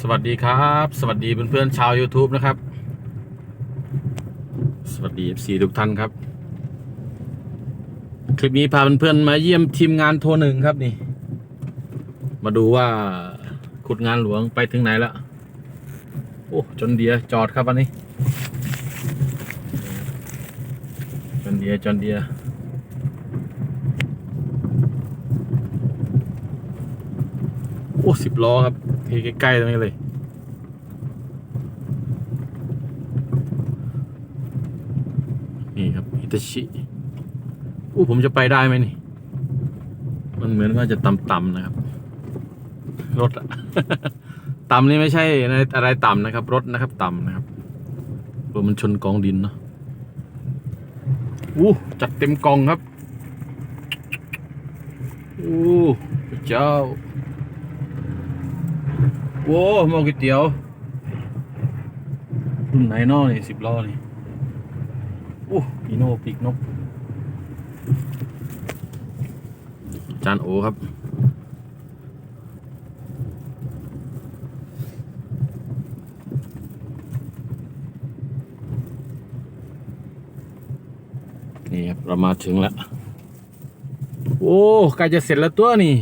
สวัสดีครับ สวัสดีเพื่อนๆชาว YouTube นะครับ สวัสดี FC ทุกท่านครับ คลิปนี้พาเพื่อนๆมาเยี่ยมทีมงานโทรหนึ่งครับนี่ มาดูว่าขุดงานหลวงไปถึงไหนแล้ว โอ้จนเดียจอดครับวันนี้ จนเดียจนเดียโอ้สิบล้อครับ ทีใกล้ๆตรงนี้เลย นี่ครับอิตาชิอู้ผมจะไปได้ไหมนี่ มันเหมือนว่าจะต่ำๆนะครับ รถอะต่ำนี่ไม่ใช่อะไรต่ำนะครับ รถนะครับต่ำนะครับรถมันชนกองดินเนาะอู้จัดเต็มกองครับอู้เจ้า โว้หม้อก๋วยเตี๋ยวรุ่นไหนนอนี่สิบล้อนี่โอ้ปีโน่ปีกนก จานโอครับ นี่ครับเรามาถึงแล้ว โอ้ใกล้จะเสร็จแล้วตัวนี่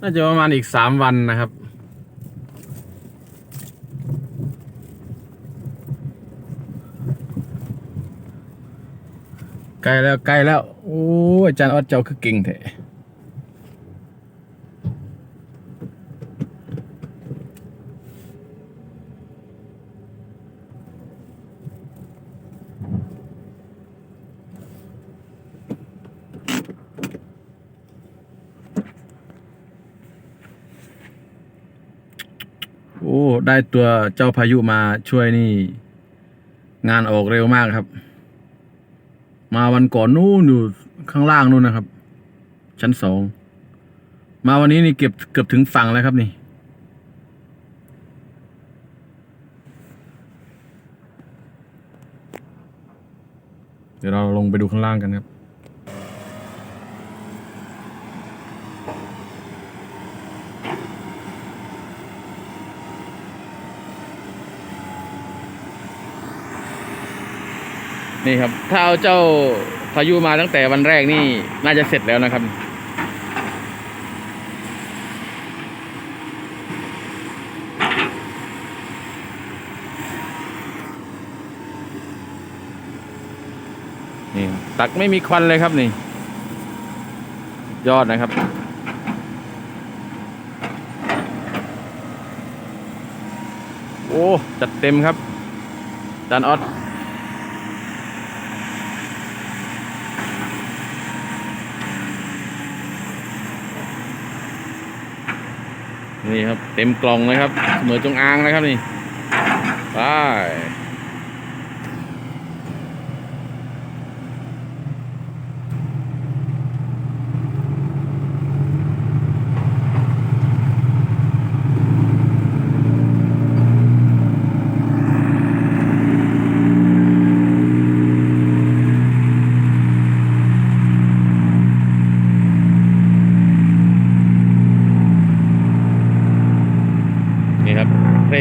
น่าจะประมาณอีกสามวันนะครับ ใกล้แล้วใกล้แล้ว โอ้อาจารย์ออดเจ้าคือเก่งแท้ ได้ตัวเจ้าพายุมาช่วยนี่ งานออกเร็วมากครับ มาวันก่อนนู่นอยู่ข้างล่างนู่นนะครับ ชั้นสองมาวันนี้นี่เก็บเกือบถึงฝั่งแล้วครับนี่ เดี๋ยวเราลงไปดูข้างล่างกันครับ นี่ครับ ถ้าเอาเจ้าพายุมาตั้งแต่วันแรกนี่น่าจะเสร็จแล้วนะครับ นี่ตักไม่มีควันเลยครับนี่ ยอดนะครับโอ้ จัดเต็มครับจานออส นี่ครับ เต็มกล่องเลยครับเหมือนจงอางนะครับนี่ไป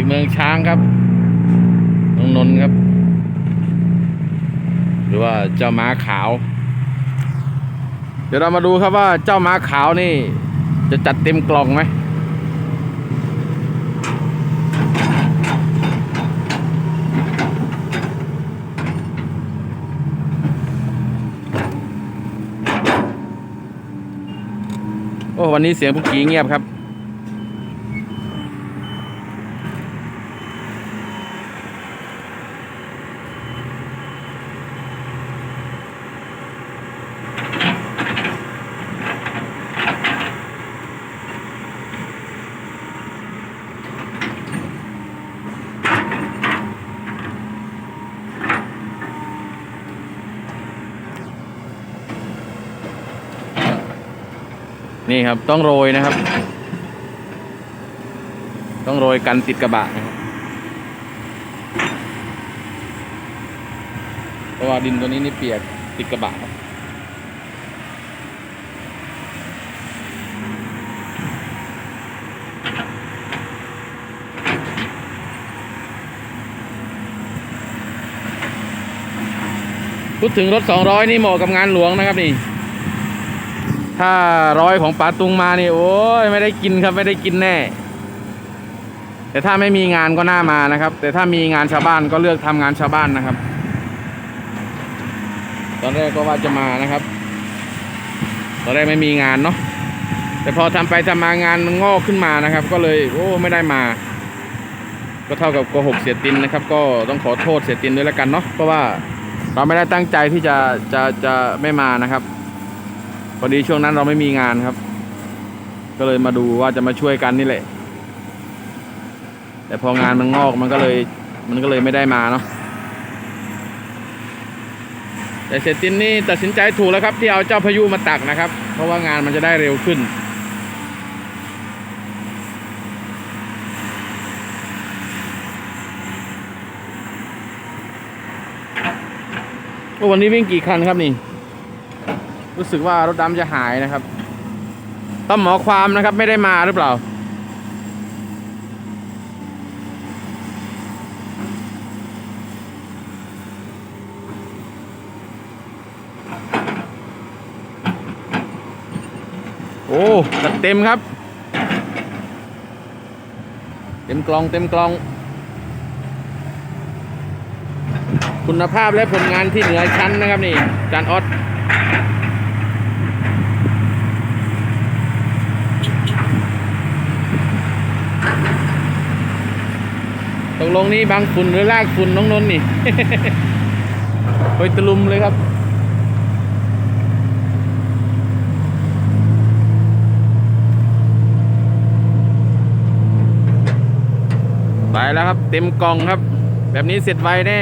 อกเมืองช้างครับน้องนนท์ครับ หรือว่าเจ้าม้าขาว เดี๋ยวเรามาดูครับว่าเจ้าม้าขาวนี่ จะจัดเต็มกล่องไหมโอ้วันนี้เสียงผู้กี้เงียบครับ นี่ครับต้องโรยนะครับ ต้องโรยกันติดกระบะนะครับเพราะว่าดินตัวนี้นี่เปียกติดกระบะครับพูดถึงรถ 200 นี่เหมาะกับงานหลวงนะครับนี่ ถ้าร้อยของป๋าตุงมานี่โอ้ยไม่ได้กินครับไม่ได้กินแน่ แต่ถ้าไม่มีงานก็น่ามานะครับ แต่ถ้ามีงานชาวบ้านก็เลือกทำงานชาวบ้านนะครับ ตอนแรกก็ว่าจะมานะครับ ตอนแรกไม่มีงานเนาะแต่พอทำไปทำมางานมันงอกขึ้นมานะครับ ก็เลยโอ้ไม่ได้มา ก็เท่ากับโกหกเสียตินนะครับ ก็ต้องขอโทษเสียตินด้วยแล้วกันเนาะเพราะว่าเราไม่ได้ตั้งใจที่จะจะจะไม่มานะครับ พอดีช่วงนั้นเราไม่มีงานครับ ก็เลยมาดูว่าจะมาช่วยกันนี่แหละ แต่พองานมันงอกมันก็เลย มันก็เลยไม่ได้มาเนาะแต่เสร็จตินนี่ตัดสินใจถูกแล้วครับ ที่เอาเจ้าพายุมาตักนะครับ เพราะว่างานมันจะได้เร็วขึ้นวันนี้วิ่งกี่คันครับนี่ รู้สึกว่ารถดำจะหายนะครับต้องหมอความนะครับไม่ได้มาหรือเปล่า โอ้จัดเต็มครับ เต็มกล่องเต็มกล่อง คุณภาพและผลงานที่เหนือชั้นนะครับนี่จานออส ตกลงนี่บางฝุ่นหรือลากฝุ่นน้องนนนี่ไปตะลุมเลยครับ ไปแล้วครับ เต็มกล่องครับ แบบนี้เสร็จไวแน่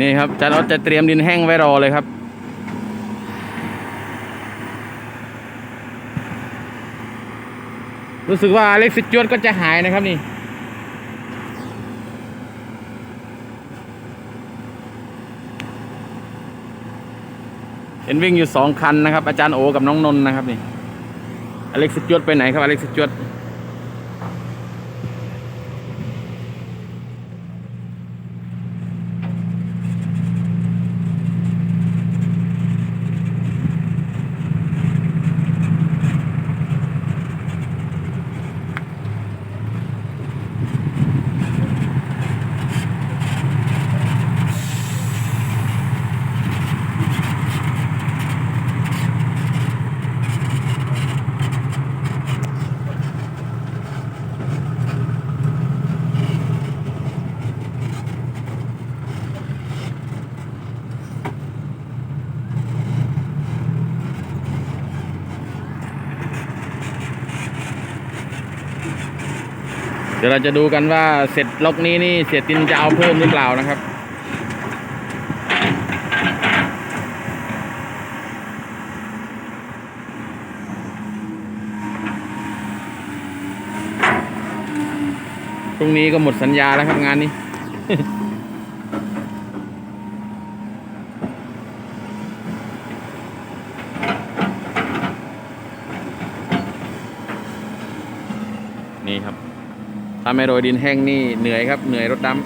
นี่ครับจานออสจะเตรียมดินแห้งไว้รอเลยครับ รู้สึกว่าอเล็กซิจวนก็จะหายนะครับนี่ เห็นวิ่งอยู่สองคันนะครับ อาจารย์โอกับน้องนนท์นะครับนี่อเล็กซิจวดไปไหนครับอเล็กซิจวด เดี๋ยวเราจะดูกันว่าเสร็จล็อกนี้นี่เสียตินจะเอาเพิ่มหรือเปล่านะครับพรุ่งนี้ก็หมดสัญญาแล้วครับงานนี้ นี่ครับ ถ้าไม่โรยดินแห้งนี่เหนื่อยครับ เหนื่อยรถดำ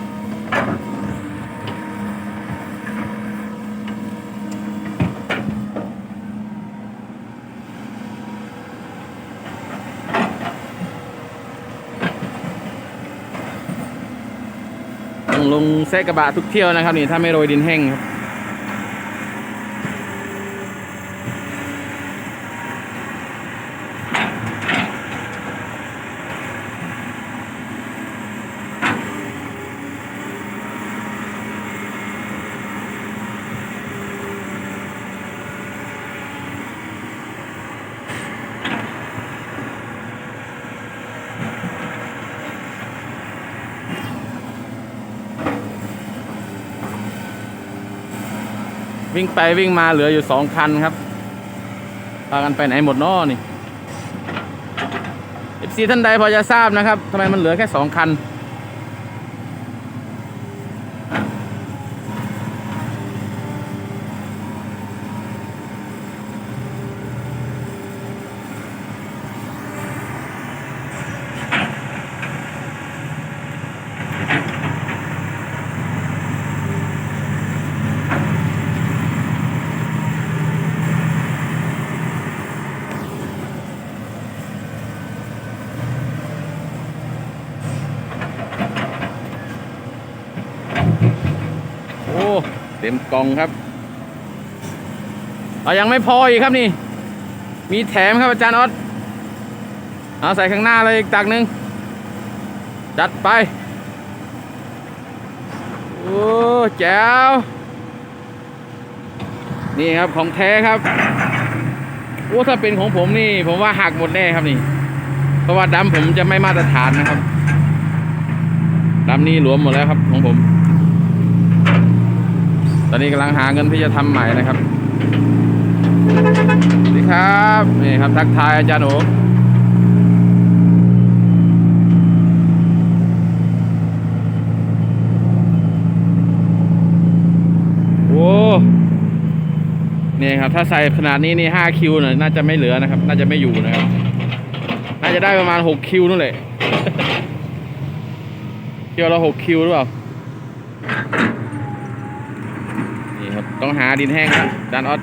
ลงแซกกระบะทุกเที่ยวนะครับนี่ถ้าไม่โรยดินแห้งครับ วิ่งไปวิ่งมาเหลืออยู่สองคันครับพากันไปไหนหมดน้อนี่ FC ท่านใดพอจะทราบนะครับทำไมมันเหลือแค่สองคัน เต็มกล่องครับเอายังไม่พออีกครับนี่ มีแถมครับอาจารย์ออสเอาใส่ข้างหน้าเลยอีกตักหนึ่งจัดไป โอ้แจ๋วนี่ครับของแท้ครับโอ้ถ้าเป็นของผมนี่ ผมว่าหักหมดแน่ครับนี่ เพราะว่าดำผมจะไม่มาตรฐานนะครับดำนี่หลวมหมดแล้วครับของผม ตอนนี้กำลังหาเงินที่จะทำใหม่นะครับสวัสดีครับนี่ครับทักทายอาจารย์โอโอ้นี่ครับถ้าใส่ขนาดนี้นี่5คิวเนี่ยน่าจะไม่เหลือนะครับ น่าจะไม่อยู่นะครับ น่าจะได้ประมาณ6คิวนู่นแหละเที่ยวละ6คิวหรือเปล่า ต้องหาดินแห้งครับดานออด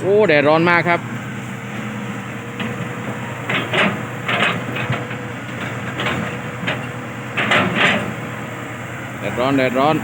โอ้แดดร้อนมากครับ แดดร้อนแดดร้อน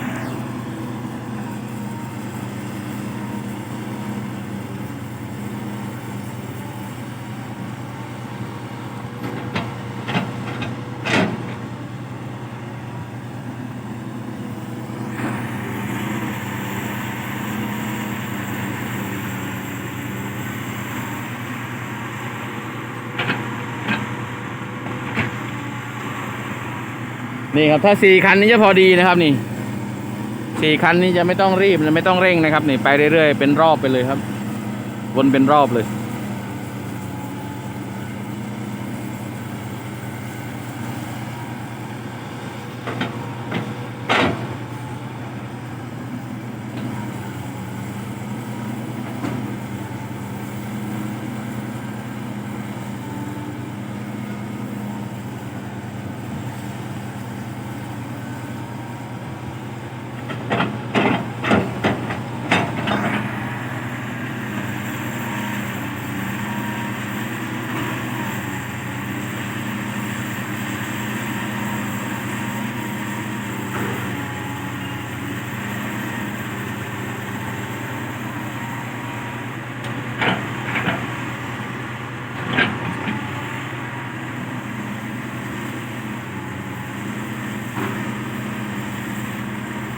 นี่ครับถ้าสี่คันนี้จะพอดีนะครับนี่สี่คันนี้จะไม่ต้องรีบและไม่ต้องเร่งนะครับ นี่ไปเรื่อยๆเป็นรอบไปเลยครับ วนเป็นรอบเลย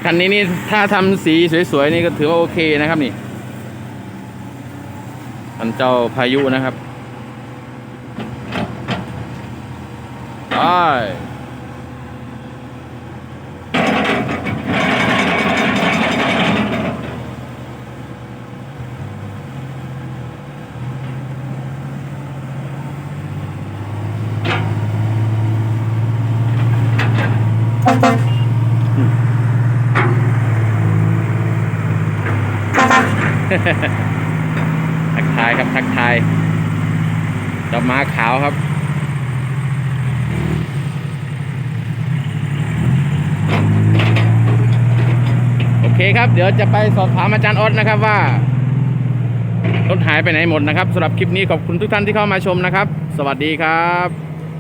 คันนี้นี่ถ้าทำสีสวยๆนี่ก็ถือว่าโอเคนะครับนี่อันเจ้าพายุนะครับไป ทักทายครับทักทายเจ้าม้าขาวครับโอเคครับ เดี๋ยวจะไปสอบถามอาจารย์ออสนะครับว่ารถหายไปไหนหมดนะครับสำหรับคลิปนี้ขอบคุณทุกท่านที่เข้ามาชมนะครับ สวัสดีครับ